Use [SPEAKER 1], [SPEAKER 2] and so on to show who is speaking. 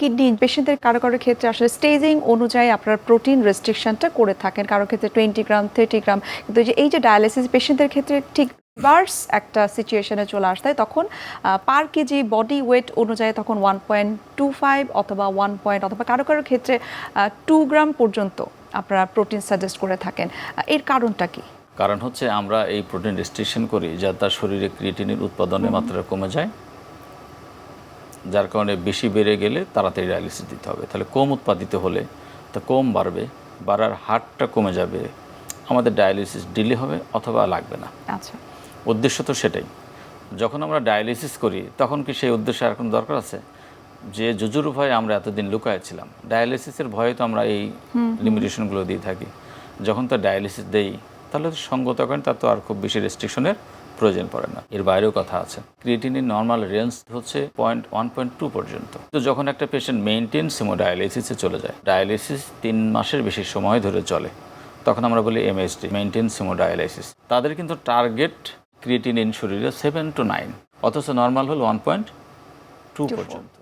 [SPEAKER 1] Kidney পেশেন্টদের কারও কারও ক্ষেত্রে আসলে স্টেজিং অনুযায়ী আপনার প্রোটিন রেস্ট্রিকশনটা করে থাকেন। কারও ক্ষেত্রে টোয়েন্টি গ্রাম থার্টি গ্রাম কিন্তু এই যে এই যে ডায়ালিসিস পেশেন্টদের ক্ষেত্রে ঠিক রিভার্স একটা সিচুয়েশনে চলে আসতে হয় তখন পার কেজি বডি ওয়েট অনুযায়ী তখন ওয়ান পয়েন্ট টু ফাইভ অথবা ওয়ান পয়েন্ট অথবা কারও কারও ক্ষেত্রে টু গ্রাম পর্যন্ত আপনারা প্রোটিন সাজেস্ট করে থাকেন। এর কারণটা কি?
[SPEAKER 2] কারণ হচ্ছে আমরা এই প্রোটিন রেস্ট্রিকশন করি যা তার শরীরে ক্রিয়েটিনের উৎপাদনের মাত্রা কমে যায়। যার কারণে বেশি বেড়ে গেলে তাড়াতাড়ি ডায়ালিসিস দিতে হবে। তাহলে কম উৎপাদিত হলে তা কম বাড়বে বাড়ার হারটা কমে যাবে আমাদের ডায়ালিসিস ডিলে হবে অথবা লাগবে না।
[SPEAKER 1] আচ্ছা।
[SPEAKER 2] উদ্দেশ্য তো সেটাই। যখন আমরা ডায়ালিসিস করি তখন কি সেই উদ্দেশ্যে আর কোনো দরকার আছে? যে জুজুর ভয়ে আমরা এতদিন লুকায়েছিলাম ডায়ালিসিসের ভয়ে তো আমরা এই লিমিটেশনগুলো দিয়ে থাকি। যখন তো ডায়ালিসিস দেই তাহলে তো সঙ্গত করেন তার তো আর খুব বেশি রেস্ট্রিকশনের প্রয়োজন পড়ে না। এর বাইরেও কথা আছে। ক্রিয়েটিনের নর্মাল রেঞ্জ হচ্ছে পয়েন্ট ওয়ান পয়েন্ট টু পর্যন্ত। তো যখন একটা পেশেন্ট মেনটেন সিমোডায়ালিসিসে চলে যায় ডায়ালিসিস তিন মাসের বেশি সময় ধরে চলে তখন আমরা বলি এমএসডি মেনটেন সিমোডায়ালাইসিস তাদের কিন্তু টার্গেট ক্রিয়েটিনিন শরীরে সেভেন টু নাইন অথচ নর্মাল হল ওয়ান পয়েন্ট টু পর্যন্ত।